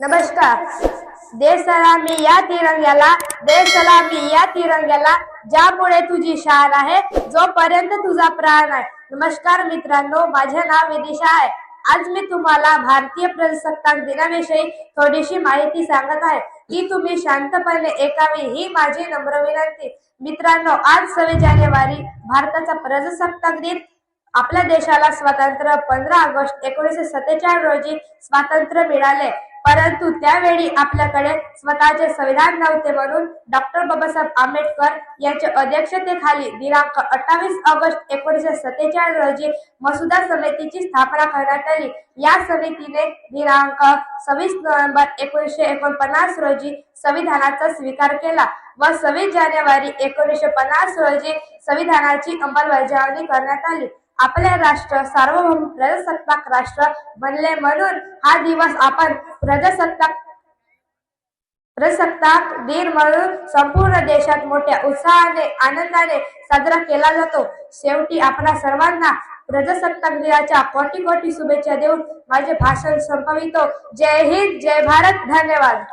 नमस्कार. देश सलामी या तिरंग्याला देश सलामी या तिरंग्याला ज्यामुळे तुझी शान आहे जोपर्यंत तुझा प्राण आहे. नमस्कार मित्रांनो माझे नाव विदिशा आहे. आज मी तुम्हाला भारतीय प्रजासत्ताक दिनाविषयी थोडीशी माहिती सांगत आहे. की तुम्ही शांतपणे ऐकावी ही माझी नम्र विनंती. मित्रांनो आज सव्वीस जानेवारी भारताचा प्रजासत्ताक दिन. आपल्या देशाला स्वातंत्र्य पंधरा ऑगस्ट एकोणीसशे सत्तेचाळीस रोजी स्वातंत्र्य मिळाले. परंतु त्यावेळी आपल्याकडे स्वतःचे संविधान नव्हते म्हणून डॉक्टर बाबासाहेब आंबेडकर यांच्या अध्यक्षतेखाली दिनांक अठ्ठावीस ऑगस्ट एकोणीसशे सत्तेचाळीस रोजी मसुदा समितीची स्थापना करण्यात आली. या समितीने दिनांक सव्वीस नोव्हेंबर एकोणीसशे एकोणपन्नास रोजी संविधानाचा स्वीकार केला व सव्वीस जानेवारी एकोणीसशे पन्नास रोजी संविधानाची अंमलबजावणी करण्यात आली. आपले राष्ट्र सार्वभौम प्रजासत्ताक राष्ट्र बनले म्हणून हा दिवस आपण प्रजासत्ताक प्रजासत्ताक दिन म्हणून संपूर्ण देशात मोठ्या उत्साहाने आनंदाने साजरा केला जातो. शेवटी आपल्या सर्वांना प्रजासत्ताक दिनाच्या कोटी कोटी शुभेच्छा देऊन माझे भाषण संपवितो. जय हिंद जय भारत धन्यवाद.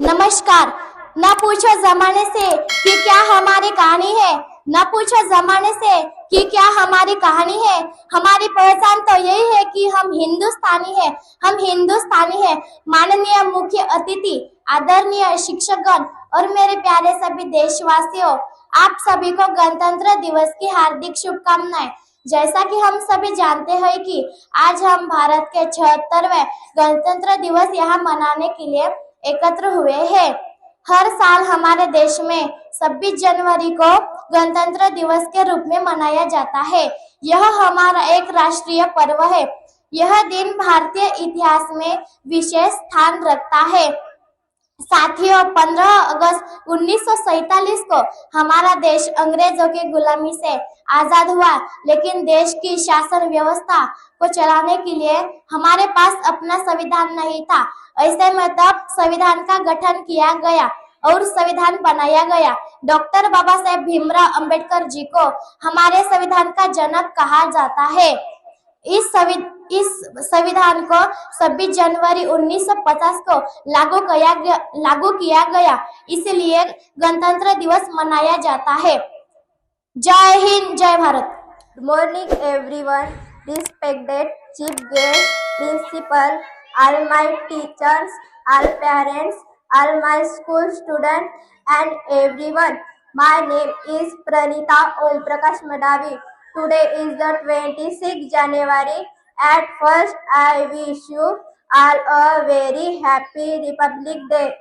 नमस्कार. न पूछो जमाने से कि क्या हमारी कहानी है? न पूछो जमाने से कि क्या हमारी कहानी है? हमारी पहचान तो यही है कि हम हिंदुस्तानी है। हम हिंदुस्तानी है। माननीय मुख्य अतिथि, आदरणीय शिक्षकगण और मेरे प्यारे सभी देशवासियों, आप सभी को गणतंत्र दिवस की हार्दिक शुभकामनाएँ। जैसा कि हम सभी जानते हैं कि आज हम भारत के छहत्तरवे गणतंत्र दिवस यहाँ मनाने के लिए एकत्र हुए हैं। हर साल हमारे देश में 26 जनवरी को गणतंत्र दिवस के रूप में मनाया जाता है। यह हमारा एक राष्ट्रीय पर्व है। यह दिन भारतीय इतिहास में विशेष स्थान रखता है। साथियों 15 अगस्त 1947 को हमारा देश अंग्रेज़ों की गुलामी से आज़ाद हुआ, लेकिन देश की शासन व्यवस्था को चलाने के लिए हमारे पास अपना संविधान नहीं था। ऐसे में तब संविधान का गठन किया गया और संविधान बनाया गया। डॉक्टर बाबा साहेब भीमराव अंबेडकर जी को हमारे संविधान का जनक कहा जाता है। इस संवि- इस संविधान को 26 जनवरी 1950 को लागू किया गया लागू किया गया। इसलिए गणतंत्र दिवस मनाया जाता है। जय हिंद जय Bharat. Morning everyone, respected chief guest, principal, all my teachers, all parents, all my school students and everyone. My name is Pranita Om Prakash Madavi. Today is the 26th January. At first I wish you all a very happy Republic Day.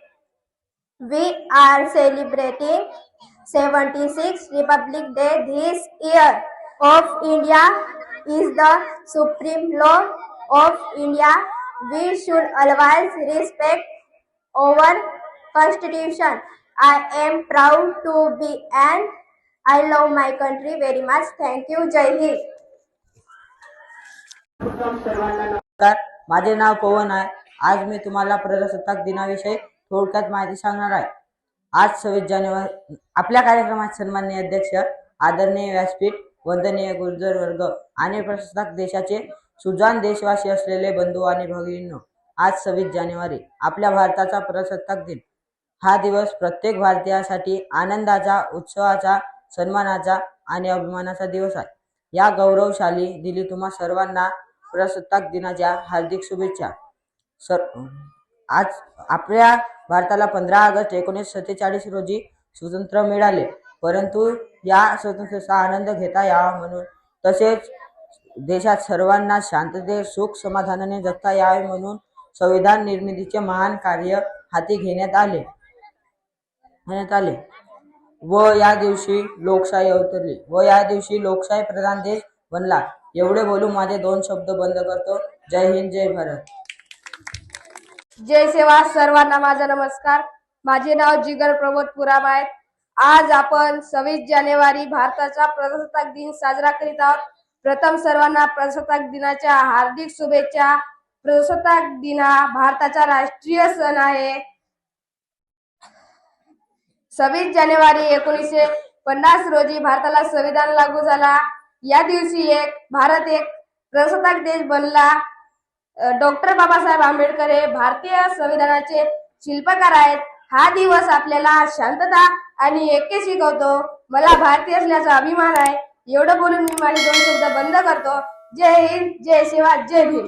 We are celebrating 76th Republic Day this year. Of India is the supreme law of India. We should always respect our constitution. I am proud to be and I love my country very much. Thank you. Jai Hind. नमस्कार माझे नाव पवन आहे आज मी तुम्हाला प्रजासत्ताक दिनाविषयी थोडक्यात माहिती सांगणार आहे आज सव्वीस जानेवारी आपल्या कार्यक्रमात सन्माननीय अध्यक्ष आदरणीय व्यासपीठ वंदनीय गुर्जर वर्ग आणि प्रजासत्ताक देशाचे सुजान देशवासी असलेले बंधू आणि भगिनींनो आज सव्वीस जानेवारी आपल्या भारताचा प्रजासत्ताक दिन. हा दिवस प्रत्येक भारतीयासाठी आनंदाचा उत्सवाचा सन्मानाचा आणि अभिमानाचा दिवस आहे. या गौरवशाली दिली तुम्हा सर्वांना प्रजासत्ताक दिनाच्या हार्दिक शुभेच्छा. सर आज आपल्या भारताला पंधरा ऑगस्ट एकोणीसशे सत्तेचाळीस रोजी स्वतंत्र मिळाले. परंतु या स्वतंत्रचा आनंद घेता यावा म्हणून तसेच देशात सर्वांना शांततेत सुख समाधानाने जगता यावे म्हणून संविधान निर्मितीचे महान कार्य हाती घेण्यात आले. घेण्यात आले. व या दिवशी लोकशाही अवतरली. व या दिवशी लोकशाही प्रधान देश बनला. एवढे बोलून माझे दोन शब्द बंद करतो. जय हिंद जय भारत. जय सेवा सर्वांना माझा नमस्कार. माझे नाव जिगर प्रमोद पुराम आहे. आज आपण सव्वीस जानेवारी भारताचा प्रजासत्ताक दिन साजरा करीत आहोत. प्रथम सर्वांना प्रजासत्ताक दिनाच्या हार्दिक शुभेच्छा. प्रजासत्ताक दिन हा भारताचा राष्ट्रीय सण आहे. सव्वीस जानेवारी एकोणीसशे पन्नास रोजी भारताला संविधान लागू झाला. या दिवशी एक भारत एक प्रजासत्ताक देश बनला. डॉक्टर बाबासाहेब आंबेडकर हे भारतीय संविधानाचे शिल्पकार आहेत. हा दिवस आपल्याला शांतता आणि ऐक्य शिकवतो मला भारतीय असल्याचा अभिमान आहे. एवढं बोलून मी माझे दोन शब्द बंद करतो. जय हिंद जय शिवा जय भीम.